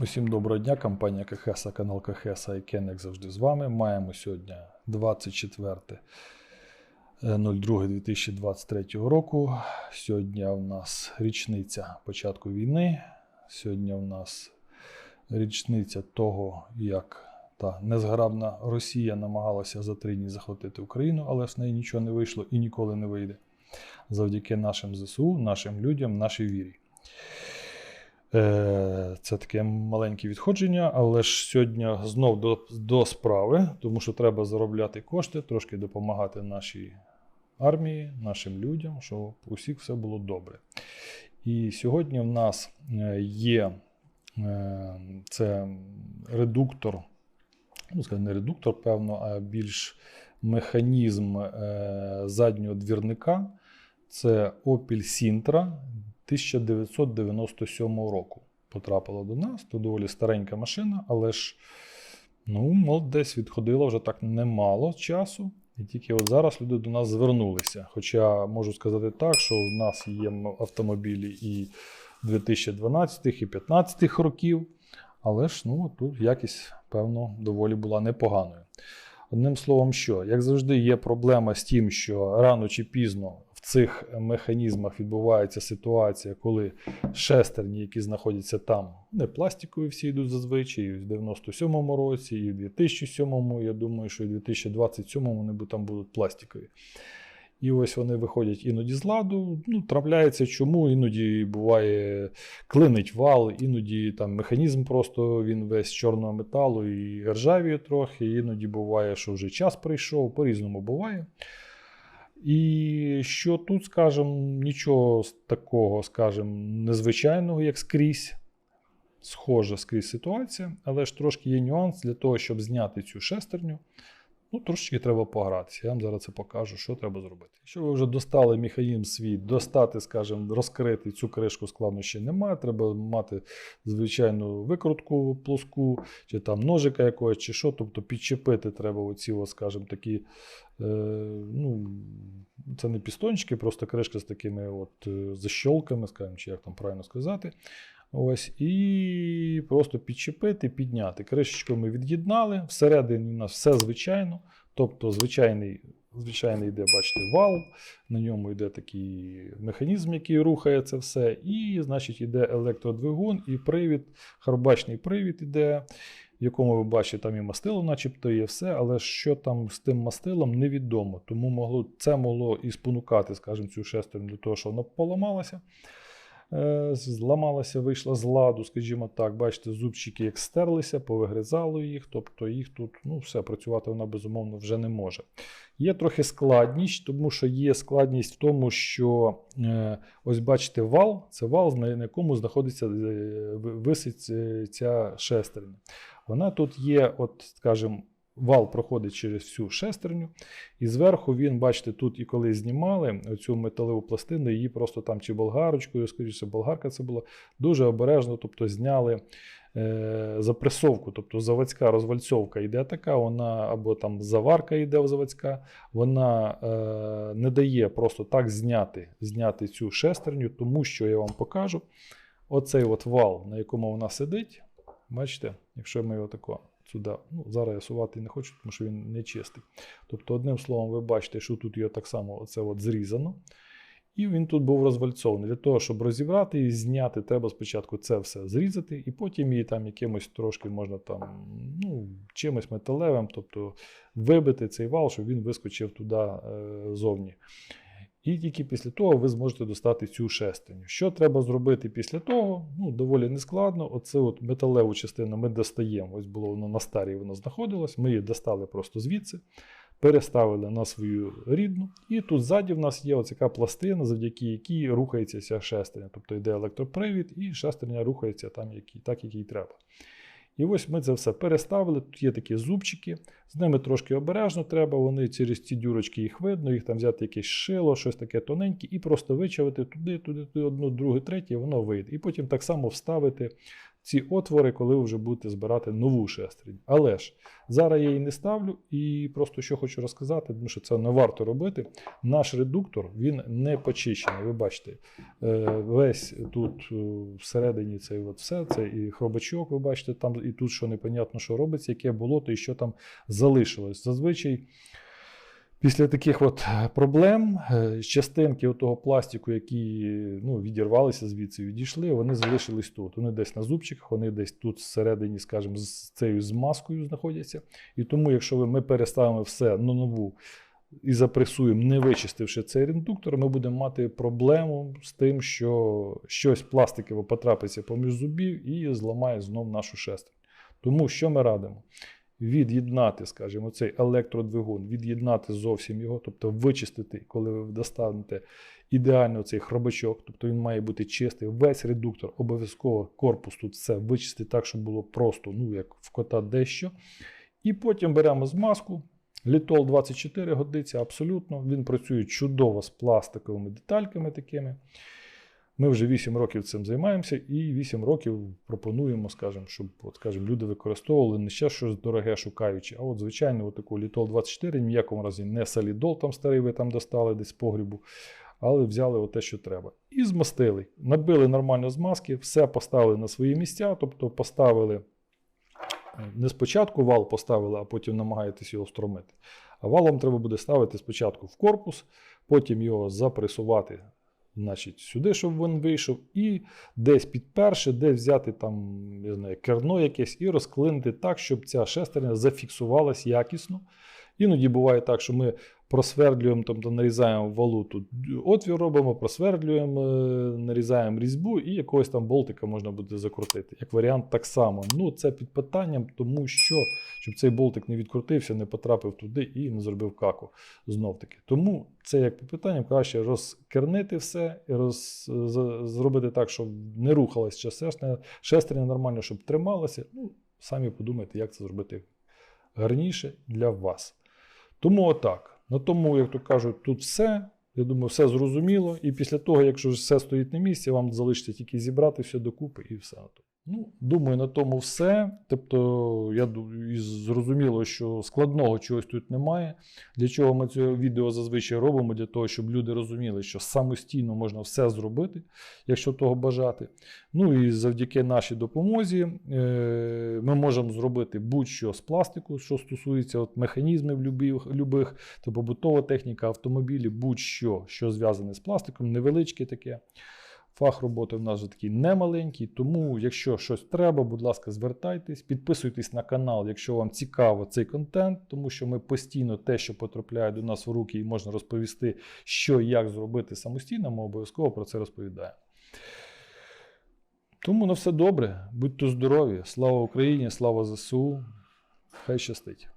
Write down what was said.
Усім доброго дня, компанія КХС, канал КХС і Кен, як завжди, з вами. Маємо сьогодні 24.02.2023 року. Сьогодні у нас річниця початку війни. Сьогодні у нас річниця того, як та незграбна Росія намагалася за три дні захватити Україну, але з неї нічого не вийшло і ніколи не вийде. Завдяки нашим ЗСУ, нашим людям, нашій вірі. Е, Це таке маленьке відходження, але ж сьогодні знов до, до справи, тому що треба заробляти кошти, трошки допомагати нашій армії, нашим людям, щоб у всіх все було добре. І сьогодні в нас е, є е, це редуктор, ну, скажімо, не редуктор, певно, а більш механізм заднього двірника. Це Opel Sintra 1997 року потрапила до нас. То доволі старенька машина, але ж ну, десь відходило вже так немало часу. І тільки от зараз люди до нас звернулися. Хоча можу сказати так, що в нас є автомобілі і 2012 і 2015 років, але ж ну, тут якість, певно, доволі була непоганою. Одним словом, що, як завжди, є проблема з тим, що рано чи пізно в цих механізмах відбувається ситуація, коли шестерні, які знаходяться там, не пластикові всі йдуть зазвичай, і в 97-му році, і в 2007-му, я думаю, що і в 2027-му вони там будуть пластикові. І ось вони виходять іноді з ладу. Ну, трапляється чому, іноді буває клинить вал, іноді там механізм просто він весь чорного металу і ржавіє трохи, іноді буває, що вже час прийшов, по-різному буває. І що тут, скажімо, нічого такого, скажімо, незвичайного, як скрізь. Схожа скрізь ситуація, але ж трошки є нюанс для того, щоб зняти цю шестерню. Ну, трошечки треба погратися. Я вам зараз це покажу, що треба зробити. Якщо ви вже достали механізм свій, достати, скажімо, розкрити цю кришку складно ще немає. Треба мати звичайну викрутку плоску, чи там ножика якогось, чи що. Тобто підчепити треба оці, скажімо, такі. Е, ну, Це не пістончики, просто кришка з такими от е, защолками, скажімо, чи як там правильно сказати. Ось, І просто підчепити, підняти. Кришечку ми від'єднали. Всередині у нас все звичайно. Тобто, звичайний звичайний йде, бачите, вал, на ньому йде такий механізм, який рухає це все. І, значить, йде електродвигун і привід, харбачний привід іде, в якому ви бачите, там і мастило, начебто є все, але що там з тим мастилом, невідомо. Тому могло, це могло і спонукати, скажімо, цю шестерню для того, що вона поламалася. Е, зламалася, вийшла з ладу, скажімо так. Бачите, зубчики як стерлися, повигризало їх, тобто їх тут ну, все, працювати вона безумовно вже не може. Є трохи складність, тому що є складність в тому, що е, ось бачите, вал це вал, на якому знаходиться е, висить ця шестерня. Вона тут є, от, скажімо, Вал проходить через всю шестерню, і зверху він, бачите, тут і коли знімали цю металеву пластину, її просто там чи болгарочкою, скоріше, болгарка це була, дуже обережно, тобто зняли е, запресовку, тобто заводська розвальцовка йде така, вона або там заварка йде заводська, вона е, не дає просто так зняти, зняти цю шестерню, тому що я вам покажу оцей от вал, на якому вона сидить. Бачите, якщо ми його тако сюди. Ну, Зараз я сувати не хочу, тому що він не чистий. Тобто, одним словом, ви бачите, що тут його так само оце от зрізано. І він тут був розвальцований. Для того, щоб розібрати і зняти, треба спочатку це все зрізати, і потім її там якимось трошки можна там, ну, чимось металевим, тобто вибити цей вал, щоб він вискочив туди е, зовні. І тільки після того ви зможете достати цю шестерню. Що треба зробити після того? Ну, Доволі нескладно. Оце от металеву частину ми достаємо. Ось було воно на старій воно знаходилось. Ми її достали просто звідси, переставили на свою рідну. І тут ззаді в нас є така пластина, завдяки якій рухається ця шестерня. Тобто йде електропривід, і шестерня рухається там, так, як їй треба. І ось ми це все переставили. Тут є такі зубчики, з ними трошки обережно треба, вони через ці дюрочки їх видно, їх там взяти якесь шило, щось таке тоненьке, і просто вичавити туди, туди, туди, одну, другу, третє, воно вийде. І потім так само вставити ці отвори, коли ви вже будете збирати нову шестерню. Але ж зараз я її не ставлю, і просто що хочу розказати, тому що це не варто робити. Наш редуктор він не почищений. Ви бачите, е, весь тут е, всередині цей от все, це і хробачок, ви бачите, там і тут що непонятно, що робиться, яке болото і що там залишилось. Зазвичай. Після таких от проблем е, частинки того пластику, які ну, відірвалися звідси, відійшли, вони залишились тут. Вони десь на зубчиках, вони десь тут всередині, скажімо, з цією змазкою знаходяться. І тому, якщо ми переставимо все на нову і запресуємо, не вичистивши цей редуктор, ми будемо мати проблему з тим, що щось пластикове потрапиться поміж зубів і зламає знов нашу шестерню. Тому що ми радимо? Від'єднати, скажімо, цей електродвигун, від'єднати зовсім його, тобто вичистити, коли ви достанете ідеально цей хробачок, тобто він має бути чистий. Весь редуктор, обов'язково корпус тут все вичистити так, щоб було просто, ну як в кота дещо. І потім беремо змазку. Літол 24 годиться абсолютно. Він працює чудово з пластиковими детальками такими. Ми вже 8 років цим займаємося, і 8 років пропонуємо, скажімо, щоб от, скажімо, люди використовували не ще щось дороге шукаючи, а от звичайно, таку літол 24, ні в якому разі не солідол там старий, ви там достали десь з погрібу, але взяли те, що треба. І змастили. Набили нормально змазки, все поставили на свої місця, тобто поставили е, не спочатку вал поставили, а потім намагаєтесь його встромити. А валом треба буде ставити спочатку в корпус, потім його запресувати значить, сюди, щоб він вийшов, і десь під перше, десь взяти там, не знаю, керно якесь і розклинити так, щоб ця шестерня зафіксувалась якісно. Іноді буває так, що ми просвердлюємо, тобто нарізаємо валу тут отвір робимо, просвердлюємо, е, нарізаємо різьбу і якогось там болтика можна буде закрутити. Як варіант, так само. Ну, це під питанням, тому що щоб цей болтик не відкрутився, не потрапив туди і не зробив каку знов таки. Тому це як під питанням краще розкернити все і роз, з- зробити так, щоб не рухалась шестерня, шестерня нормально, щоб трималася. Ну, самі подумайте, як це зробити гарніше для вас. Тому отак. На тому, як то кажуть, тут все. Я думаю, все зрозуміло. І після того, якщо все стоїть на місці, вам залишиться тільки зібрати все докупи і все. Ну, думаю, на тому все. Тобто, я зрозуміло, що складного чогось тут немає. Для чого ми це відео зазвичай робимо? Для того, щоб люди розуміли, що самостійно можна все зробити, якщо того бажати. Ну і завдяки нашій допомозі е, ми можемо зробити будь-що з пластику, що стосується от механізмів любих, любих, то побутова техніка, автомобілі, будь-що, що зв'язане з пластиком, невеличке таке. Фах роботи в нас вже такий немаленький, тому якщо щось треба, будь ласка, звертайтесь, підписуйтесь на канал, якщо вам цікаво цей контент, тому що ми постійно те, що потрапляє до нас в руки і можна розповісти, що і як зробити самостійно, ми обов'язково про це розповідаємо. Тому на все добре, будьте здорові, слава Україні, слава ЗСУ, хай щастить.